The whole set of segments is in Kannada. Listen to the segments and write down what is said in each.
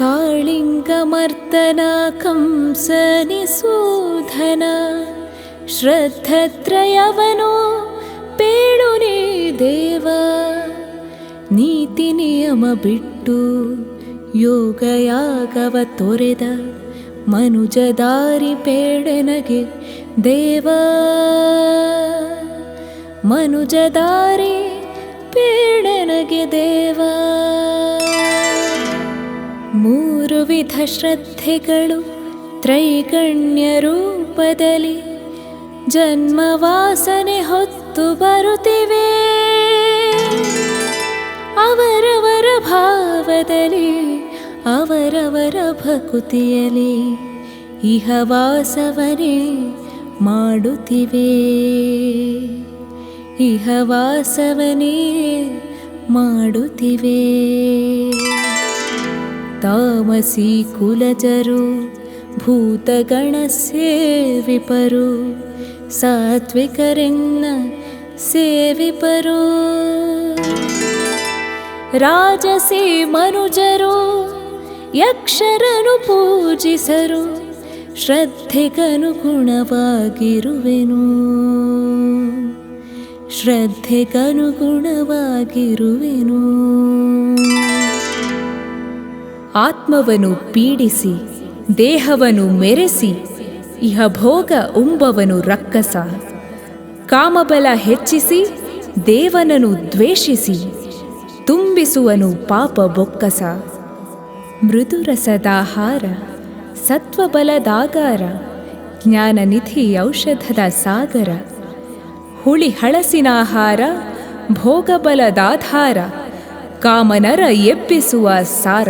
ಕಾಳಿಂಗಮರ್ದನ ಕಂಸನಿಸೂಧನ ಶ್ರದ್ಧತ್ರಯವನು ಪೇಳುನೇ ದೇವ ನೀತಿ ನಿಯಮ ಬಿಟ್ಟು ಯೋಗಯಾಗವ ತೊರೆದ ಮನುಜ ದಾರಿ ಪೇಡೆನಗೆ ದೇವ ಮನುಜ ದಾರಿ ಪೇಡೆನಗೆ ದೇವ ಮೂರು ವಿಧ ಶ್ರದ್ಧೆಗಳು ತ್ರೈಗಣ್ಯ ರೂಪದಲ್ಲಿ ಜನ್ಮವಾಸನೆ ಹೊತ್ತು ಬರುತ್ತಿವೆ. ಅವರವರ ಭಾವದಲ್ಲಿ, ಅವರವರ ಭಕುತಿಯಲಿ ಇಹವಾಸವನೇ ಮಾಡುತ್ತಿವೆ. ಇಹವಾಸವನೇ ಮಾಡುತ್ತಿವೆ. ತಾಮಸಿ ಕುಲಜರು ಭೂತಗಣ ಸೇವಿಪರು ಸಾತ್ವಿಕರೆನ್ನ ಸೇವಿಪರು ರಾಜಸಿ ಮನುಜರು ಯಕ್ಷರನು ಪೂಜಿಸರು ಶ್ರದ್ಧೆಗನುಗುಣವಾಗಿರುವೆನು ಶ್ರದ್ಧೆಗನುಗುಣವಾಗಿರುವೆನು ಆತ್ಮವನ್ನು ಪೀಡಿಸಿ, ದೇಹವನು ಮೆರೆಸಿ, ಇಹ ಭೋಗ ಉಂಬವನು ರಕ್ಕಸ. ಕಾಮಬಲ ಹೆಚ್ಚಿಸಿ, ದೇವನನು ದ್ವೇಷಿಸಿ, ತುಂಬಿಸುವನು ಪಾಪ ಬೊಕ್ಕಸ. ಮೃದುರಸದಾಹಾರ, ಸತ್ವಬಲದಾಗಾರ, ಜ್ಞಾನನಿಧಿ ಔಷಧದ ಸಾಗರ. ಹುಳಿ ಹಳಸಿನಾಹಾರ ಭೋಗಬಲದಾಧಾರ, ಕಾಮನರ ಎಬ್ಬಿಸುವ ಸಾರ.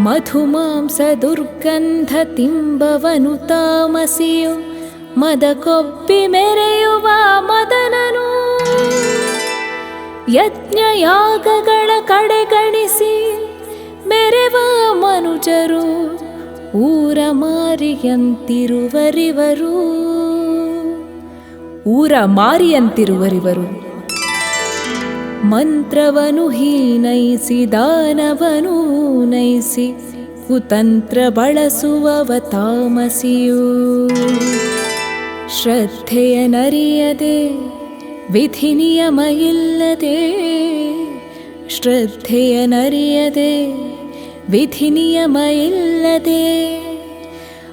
ಮಧುಮಾಂಸ ದುರ್ಗಂಧ ತಿಂಬವನು ತಾಮಸಿಯು ಮದ ಕೊಬ್ಬಿ ಮೆರೆಯುವ ಮದನನು. ಯಜ್ಞಯಾಗಗಳ ಕಡೆಗಣಿಸಿ ಮೆರೆವ ಮನುಜರು, ಊರ ಮಾರಿಯಂತಿರುವರಿವರು. ಊರ ಮಾರಿಯಂತಿರುವರಿವರು. ಮಂತ್ರವನು ಹೀನೈಸಿ, ದಾನವನು ನೈಸಿ, ಕುತಂತ್ರ ಬಳಸುವವ ತಾಮಸಿಯು. ಶ್ರದ್ಧೆಯ ನರಿಯದೆ, ವಿಧಿ ನಿಯಮ ಇಲ್ಲದೆ ಶ್ರದ್ಧೆಯ ನರಿಯದೆ, ವಿಧಿ ನಿಯಮ ಇಲ್ಲದೆ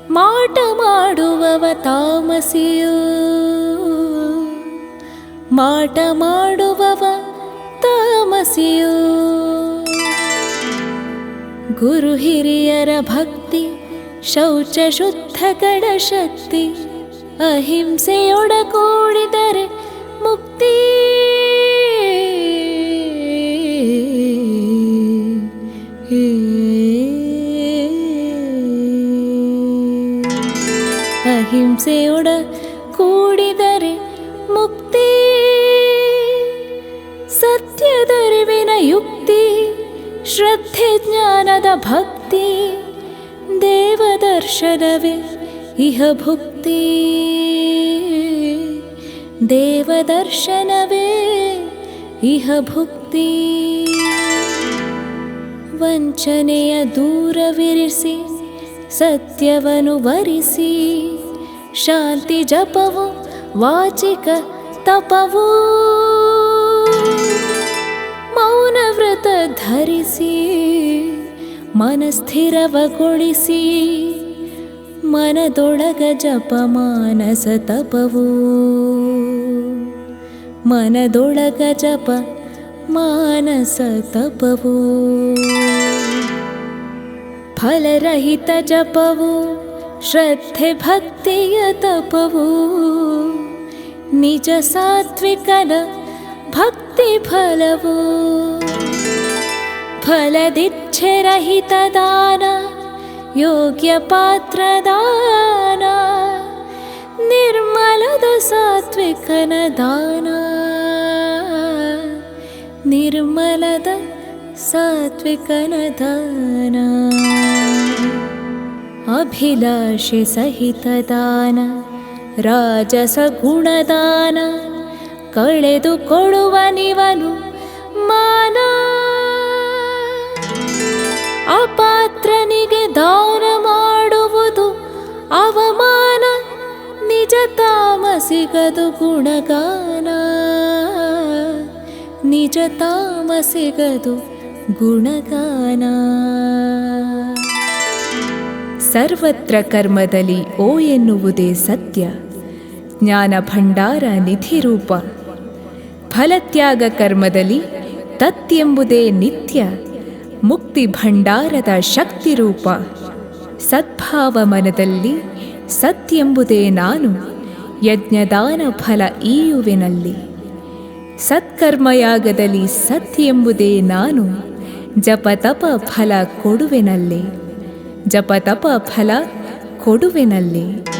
ಮಾಟ ಮಾಡುವವ ತಾಮಸಿಯು. ಮಾಟ ಮಾಡುವವ ತಾಮಸಿಯು ಗುರು ಹಿರಿಯರ ಭಕ್ತಿ ಶೌಚ ಶುದ್ಧಗಳ ಶಕ್ತಿ ಅಹಿಂಸೆಯೊಡ ಕೂಡಿದರೆ ಮುಕ್ತಿ ಅಹಿಂಸೆಯೊಡ ಕೂಡಿದರೆ ಸತ್ಯದರಿವಿನ ಯುಕ್ತಿ ಶ್ರದ್ಧೆ ಜ್ಞಾನದ ಭಕ್ತಿ ದೇವದರ್ಶನವೇ ಇಹ ಭುಕ್ತಿ ದೇವದರ್ಶನವೇ ಇಹ ಭುಕ್ತಿ ವಂಚನೆಯ ದೂರವಿರಿಸಿ ಸತ್ಯವನು ವರಿಸಿ ಶಾಂತಿ ಜಪವು ವಾಚಿಕ ತಪವು ಮೌನ ವ್ರತ ಧರಿಸಿ ಮನಸ್ಥಿರವಗೊಳಿಸಿ ಮನದೊಳಗ ಜಪ ಮಾನಸ ತಪವು ಮನದೊಳಗ ಜಪ ಮಾನಸ ತಪವು ಫಲರಹಿತ ಜಪವು ಶ್ರದ್ಧೆ ಭಕ್ತಿಯ ತಪವು ನಿಜ ಸಾತ್ವಿಕನ भक्तिफलवो। फलदिच्छरहितदान योग्यपात्रदान निर्मलद सात्विकनदाना निर्मलद सात्विकनदान सहितदान राजसगुणदान ಕಳೆದು ಕೊಡುವ ನಿವನು ಮಾನ ಅಪಾತ್ರನಿಗೆ ದಾನ ಮಾಡುವುದು ಅವಮಾನ. ನಿಜ ತಾಮಸಿಗದು ಗುಣಗಾನ. ನಿಜ ತಾಮಸಿಗದು ಗುಣಗಾನ. ಸರ್ವತ್ರ ಕರ್ಮದಲ್ಲಿ ಓ ಎನ್ನುವುದೇ ಸತ್ಯ. ಜ್ಞಾನ ಭಂಡಾರ ನಿಧಿ ರೂಪ. ಫಲತ್ಯಾಗ ಕರ್ಮದಲ್ಲಿ ತತ್ಯೆಂಬುದೇ ನಿತ್ಯ ಮುಕ್ತಿ ಭಂಡಾರದ ಶಕ್ತಿ ರೂಪ. ಸದ್ಭಾವ ಮನದಲ್ಲಿ ಸತ್ಯೆಂಬುದೇ ನಾನು ಯಜ್ಞದಾನ ಫಲ ಈಯುವೆನಲ್ಲಿ ಸತ್ಕರ್ಮಯಾಗದಲ್ಲಿ ಸತ್ಯೆಂಬುದೇ ನಾನು ಜಪತಪ ಫಲ ಕೊಡುವೆನಲ್ಲೇ. ಜಪತಪ ಫಲ ಕೊಡುವೆನಲ್ಲೇ.